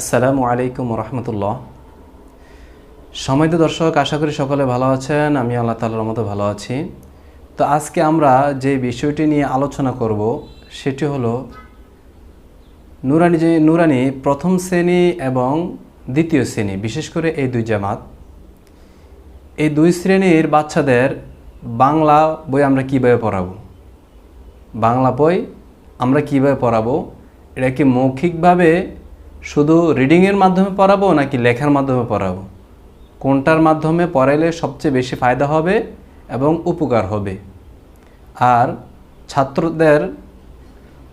আসসালামু আলাইকুম রহমতুল্লাহ সময়ত দর্শক, আশা করি সকলে ভালো আছেন আমি আল্লাহ তালার মতো ভালো আছি। তো আজকে আমরা যে বিষয়টি নিয়ে আলোচনা করব, সেটি হলো নুরানি যে, নুরানি প্রথম শ্রেণি এবং দ্বিতীয় শ্রেণি, বিশেষ করে এই দুই জামাত। এই দুই শ্রেণির বাচ্চাদের বাংলা বই আমরা কীভাবে পড়াবো? বাংলা বই আমরা কীভাবে পড়াবো? এটা কি মৌখিকভাবে শুধু রিডিংয়ের মাধ্যমে পড়াবো নাকি লেখার মাধ্যমে পড়াবো? কোনটার মাধ্যমে পড়াইলে সবচেয়ে বেশি ফায়দা হবে এবং উপকার হবে? আর ছাত্রদের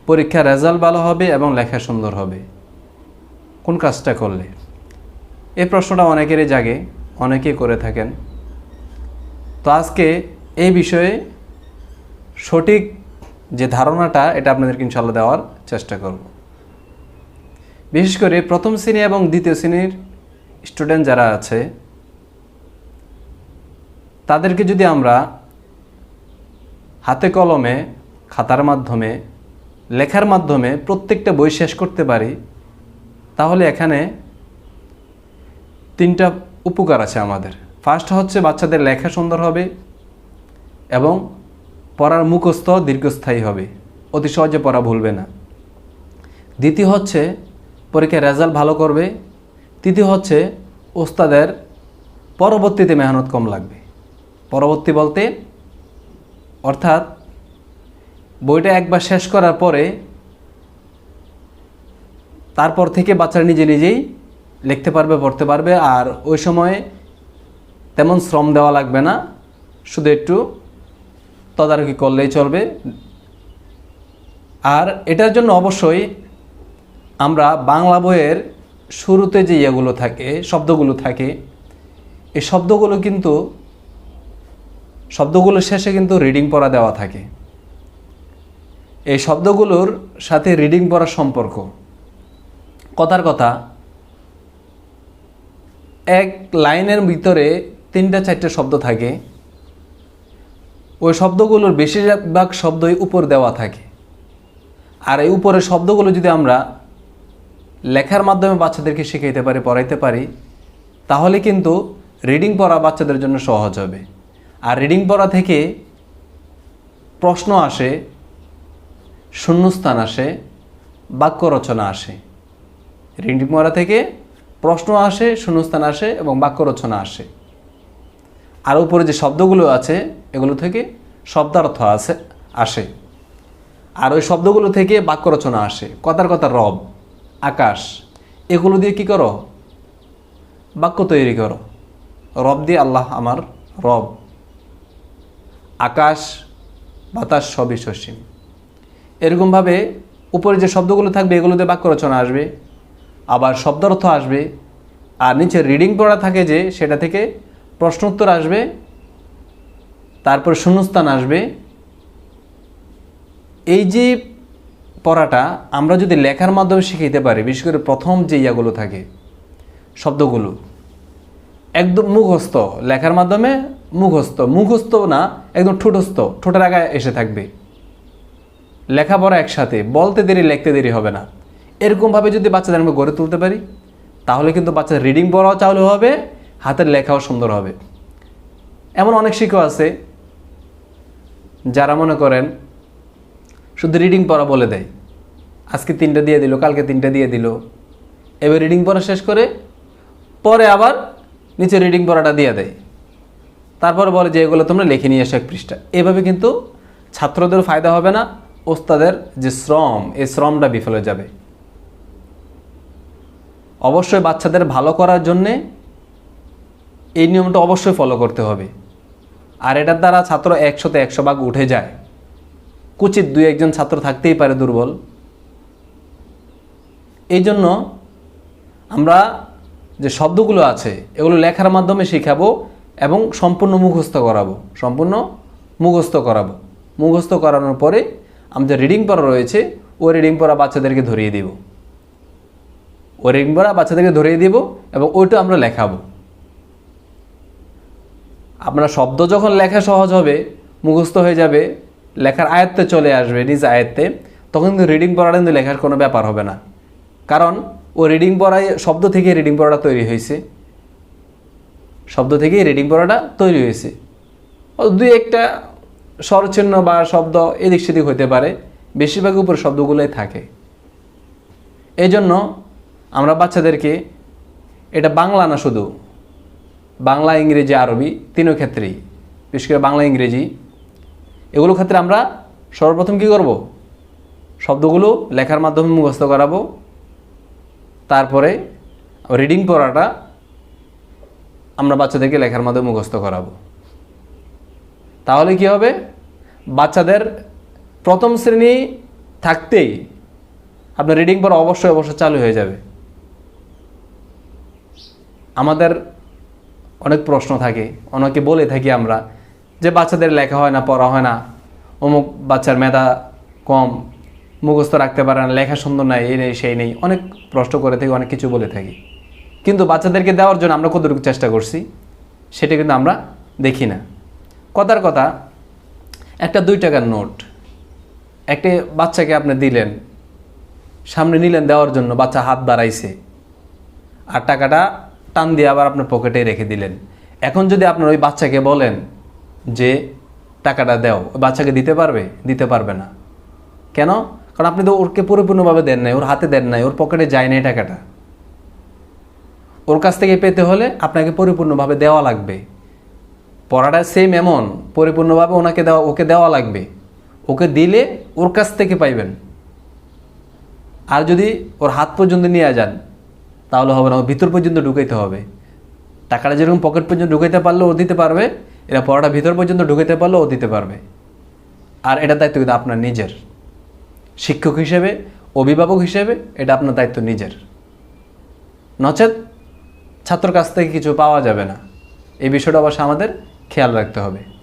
পরীক্ষার রেজাল্ট ভালো হবে এবং লেখা সুন্দর হবে? কোন কাজটা করলে? এই প্রশ্নটা অনেকেরই জাগে, অনেকেই করে থাকেন। তো আজকে এই বিষয়ে সঠিক যে ধারণাটা, এটা আপনাদেরকে ইনশাল্লাহ দেওয়ার চেষ্টা করব। বিশেষ করে প্রথম শ্রেণি এবং দ্বিতীয় শ্রেণির স্টুডেন্ট যারা আছে, তাদেরকে যদি আমরা হাতে কলমে, খাতার মাধ্যমে, লেখার মাধ্যমে প্রত্যেকটা বই শেষ করতে পারি, তাহলে এখানে তিনটা উপকার আছে আমাদের। ফার্স্ট হচ্ছে বাচ্চাদের লেখা সুন্দর হবে এবং পড়ার মুখস্থ দীর্ঘস্থায়ী হবে। অতি সহজে পড়া ভুলবে না। দ্বিতীয় হচ্ছে পরীক্ষায় রেজাল্ট ভালো করবে। তৃতীয় হচ্ছে, ওস্তাদের পরবর্তীতে মেহনত কম লাগবে। পরবর্তী বলতে, অর্থাৎ বইটা একবার শেষ করার পরে, তারপর থেকে বাচ্চারা নিজে নিজেই লিখতে পারবে, পড়তে পারবে, আর ওই সময়ে তেমন শ্রম দেওয়া লাগবে না। শুধু একটু তদারকি করলেই চলবে। আর এটার জন্য অবশ্যই আমরা বাংলা বইয়ের শুরুতে যে ইয়েগুলো থাকে, শব্দগুলো থাকে, এই শব্দগুলো কিন্তু শব্দগুলোর শেষে কিন্তু রিডিং পড়া দেওয়া থাকে। এই শব্দগুলোর সাথে রিডিং পড়ার সম্পর্ক। কথার কথা, এক লাইনের ভিতরে তিনটা চারটে শব্দ থাকে। ওই শব্দগুলোর বেশিরভাগ শব্দই উপর দেওয়া থাকে। আর এই উপরের শব্দগুলো যদি আমরা লেখার মাধ্যমে বাচ্চাদেরকে শিখাইতে পারি, পড়াইতে পারি, তাহলে কিন্তু রিডিং পড়া বাচ্চাদের জন্য সহজ হবে। আর রিডিং পড়া থেকে প্রশ্ন আসে, শূন্যস্থান আসে, বাক্য রচনা আসে। রিডিং পড়া থেকে প্রশ্ন আসে, শূন্যস্থান আসে এবং বাক্য রচনা আসে। আর উপরে যে শব্দগুলো আছে, এগুলো থেকে শব্দার্থ আছে, আসে। আর ওই শব্দগুলো থেকে বাক্য রচনা আসে। কথার কথা রব। আকাশ, এগুলো দিয়ে কি করো? বাক্য তৈরি করো। রব দিয়ে আল্লাহ আমার রব। আকাশ, বাতাস সবই সসীম। এরকমভাবে উপরে যে শব্দগুলো থাকবে এগুলোতে বাক্য রচনা আসবে, আবার শব্দার্থ আসবে, আর নিচে রিডিং পড়া থাকে যে, সেটা থেকে প্রশ্নোত্তর আসবে, তারপর শূন্যস্থান আসবে। এই যে পড়াটা আমরা যদি লেখার মাধ্যমে শিখাইতে পারি, বিশেষ করে প্রথম যে ইয়াগুলো থাকে, শব্দগুলো, একদম মুখস্থ, লেখার মাধ্যমে মুখস্থ মুখস্থ না, একদম ঠোঁটস্থ, ঠোঁটের আগায় এসে থাকবে। লেখাপড়া একসাথে, বলতে দেরি, লিখতে দেরি হবে না। এরকমভাবে যদি বাচ্চাদের আমরা গড়ে তুলতে পারি, তাহলে কিন্তু বাচ্চাদের রিডিং পড়াও চালু হবে, হাতের লেখাও সুন্দর হবে। এমন অনেক শিক্ষক আছে, যারা মনে করেন শুধু রিডিং পড়া বলে দেয়। আজকে তিনটা দিয়ে দিল, কালকে তিনটা দিয়ে দিল। এবার রিডিং পড়া শেষ করে পরে আবার নিচে রিডিং পড়াটা দিয়ে দেয়। তারপরে বলে যে এগুলো তোমরা লিখে নিয়ে এসো এক পৃষ্ঠা। এভাবে কিন্তু ছাত্রদের ফায়দা হবে না, ওস্তাদের যে শ্রম, এই শ্রমটা বিফলে যাবে। অবশ্যই বাচ্চাদের ভালো করার জন্যে এই নিয়মটা অবশ্যই ফলো করতে হবে। আর এটার দ্বারা ছাত্র একশোতে একশো ভাগ উঠে যায়। কুচিত দুই একজন ছাত্র থাকতেই পারে দুর্বল। এই জন্য আমরা যে শব্দগুলো আছে, এগুলো লেখার মাধ্যমে শেখাবো এবং সম্পূর্ণ মুখস্থ করাবো। সম্পূর্ণ মুখস্থ করাবো। মুখস্থ করানোর পরে আমাদের রিডিং পড়া রয়েছে, ওই রিডিং পড়া বাচ্চাদেরকে ধরিয়ে দিব। ওই রিডিং পড়া বাচ্চাদেরকে ধরিয়ে দিব এবং ওইটা আমরা লেখাবো। আপনার শব্দ যখন লেখা সহজ হবে, মুখস্থ হয়ে যাবে লেখার আয়ত্তে চলে আসবে নিজ আয়ত্তে, তখন কিন্তু রিডিং পড়াটা কিন্তু লেখার কোনো ব্যাপার হবে না। কারণ ও রিডিং পড়ায় শব্দ থেকে রিডিং পড়াটা তৈরি হয়েছে। শব্দ থেকেই রিডিং পড়াটা তৈরি হয়েছে। দুই একটা স্বরচিহ্ন বা শব্দ এদিক সেদিক হতে পারে, বেশিরভাগ উপর শব্দগুলোই থাকে। এই জন্য আমরা বাচ্চাদেরকে এটা বাংলা না শুধু, বাংলা, ইংরেজি, আরবি, তিনও ক্ষেত্রেই, বিশেষ করে বাংলা, ইংরেজি এগুলো ক্ষেত্রে আমরা সর্বপ্রথম কী করব? শব্দগুলো লেখার মাধ্যমে মুখস্থ করাবো। তারপরে রিডিং পড়াটা আমরা বাচ্চাদেরকে লেখার মাধ্যমে মুখস্থ করাবো। তাহলে কি হবে? বাচ্চাদের প্রথম শ্রেণি থাকতেই আপনার রিডিং পড়া অবশ্যই অবশ্যই চালু হয়ে যাবে। আমাদের অনেক প্রশ্ন থাকে, অনেকে বলে থাকি আমরা যে বাচ্চাদের লেখা হয় না, পড়া হয় না, অমুক বাচ্চার মেধা কম, মুখস্থ রাখতে পারে না, লেখা সুন্দর নাই, এই নেই, সেই নেই, অনেক প্রশ্ন করে থাকি, অনেক কিছু বলে থাকি। কিন্তু বাচ্চাদেরকে দেওয়ার জন্য আমরা কতটুকু চেষ্টা করছি, সেটা কিন্তু আমরা দেখি না। কথার কথা, একটা দুই টাকার নোট, একটা বাচ্চাকে আপনি দিলেন, সামনে নিলেন দেওয়ার জন্য, বাচ্চা হাত বাড়াইছে, আর টাকাটা টান দিয়ে আবার আপনার পকেটে রেখে দিলেন। এখন যদি আপনার ওই বাচ্চাকে বলেন যে টাকাটা দাও, বাচ্চাকে দিতে পারবে? দিতে পারবে না। কেন? কারণ আপনি তো ওরকে পরিপূর্ণভাবে দেন নাই, ওর হাতে দেন নাই, ওর পকেটে যায় নাই টাকাটা। ওর কাছ থেকে পেতে হলে আপনাকে পরিপূর্ণভাবে দেওয়া লাগবে। পড়াটা সেম এমন, পরিপূর্ণভাবে ওনাকে দেওয়া, ওকে দেওয়া লাগবে। ওকে দিলে ওর কাছ থেকে পাইবেন। আর যদি ওর হাত পর্যন্ত নিয়ে যান, তাহলে হবে না ওর ভিতর পর্যন্ত ঢুকাইতে হবে। টাকাটা যেরকম পকেট পর্যন্ত ঢুকাইতে পারলে ও দিতে পারবে এরা পড়াটা ভিতর পর্যন্ত ঢুকেতে পারলে ও দিতে পারবে। আর এটা দায়িত্ব কিন্তু আপনার নিজের। শিক্ষক হিসেবে, অভিভাবক হিসেবে এটা আপনার দায়িত্ব নিজের। নচেত ছাত্র কাছ থেকে কিছু পাওয়া যাবে না। এই বিষয়টা অবশ্য আমাদের খেয়াল রাখতে হবে।